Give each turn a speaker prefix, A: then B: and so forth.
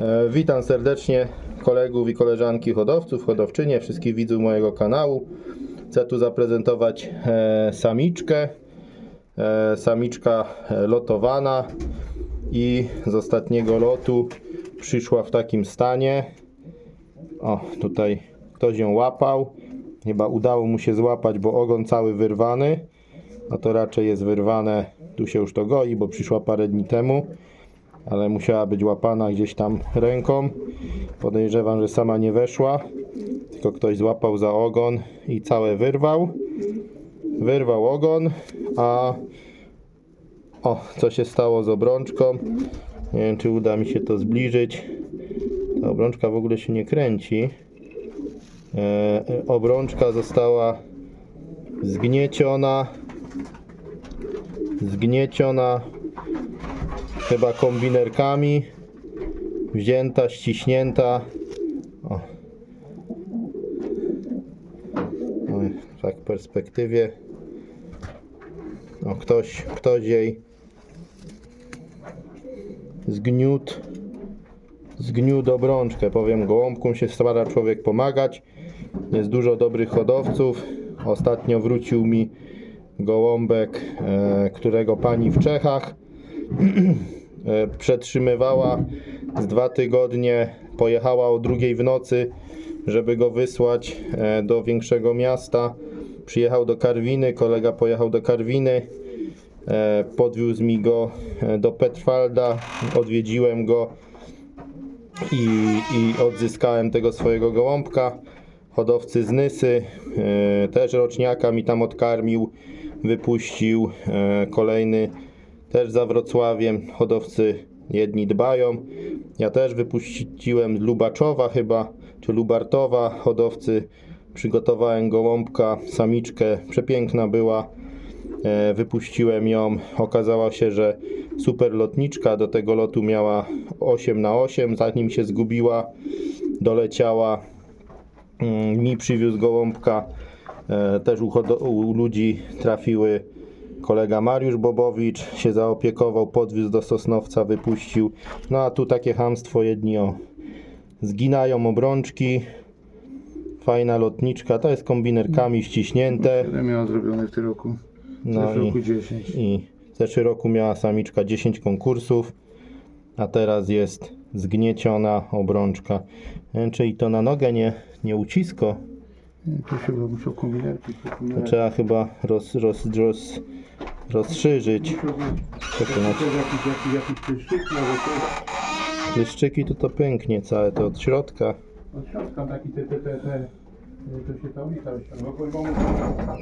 A: E, Witam serdecznie kolegów i koleżanki hodowców, hodowczynie, wszystkich widzów mojego kanału. Chcę tu zaprezentować e, samiczkę. E, Samiczka lotowana i z ostatniego lotu przyszła w takim stanie. O, tutaj ktoś ją łapał. Chyba udało mu się złapać, bo ogon cały wyrwany. A to raczej jest wyrwane, tu się już to goi, bo przyszła parę dni temu ale musiała być łapana gdzieś tam ręką. Podejrzewam, że sama nie weszła, tylko ktoś złapał za ogon i całe wyrwał. Wyrwał ogon, a o, co się stało z obrączką? Nie wiem, czy uda mi się to zbliżyć. Ta obrączka w ogóle się nie kręci. E, obrączka została zgnieciona. Zgnieciona chyba kombinerkami. Wzięta, ściśnięta. O. O, tak w perspektywie. O, ktoś, ktoś jej zgniótł zgniótł obrączkę. Powiem gołąbkom się stara człowiek pomagać. Jest dużo dobrych hodowców. Ostatnio wrócił mi gołąbek e, którego pani w Czechach przetrzymywała z dwa tygodnie, pojechała o drugiej w nocy, żeby go wysłać e, do większego miasta. Przyjechał do Karwiny, kolega pojechał do Karwiny, e, podwiózł mi go e, do Petrwalda, odwiedziłem go i, i odzyskałem tego swojego gołąbka. Hodowcy z Nysy, e, też roczniaka mi tam odkarmił, wypuścił. E, kolejny też za Wrocławiem. Hodowcy jedni dbają. Ja też wypuściłem Lubaczowa chyba, czy Lubartowa. Hodowcy przygotowałem gołąbka, samiczkę, przepiękna była. E, Wypuściłem ją. Okazało się, że super lotniczka. Do tego lotu miała 8 na 8 zanim się zgubiła, doleciała. Mm, Mi przywiózł gołąbka. E, Też u, u ludzi trafiły kolega Mariusz Bobowicz się zaopiekował, podwiózł do Sosnowca, wypuścił. No a tu takie hamstwo jedni o zginają obrączki. Fajna lotniczka, to jest kombinerkami ściśnięte.
B: Ile miała zrobione w tym roku?
A: No
B: w roku
A: i,
B: 10.
A: i w zeszłym roku miała samiczka 10 konkursów, a teraz jest zgnieciona obrączka. Czyli to na nogę nie, nie ucisko.
B: Tu się musiał kombinerki
A: To trzeba chyba roz, roz, roz, rozszerzyć. Czekaj, na
B: jakiś, jakiś, jakiś pryszczyk, może to
A: to to pęknie całe to od środka.
B: od środka taki te, te, te, te, to się i tam ściąga, bo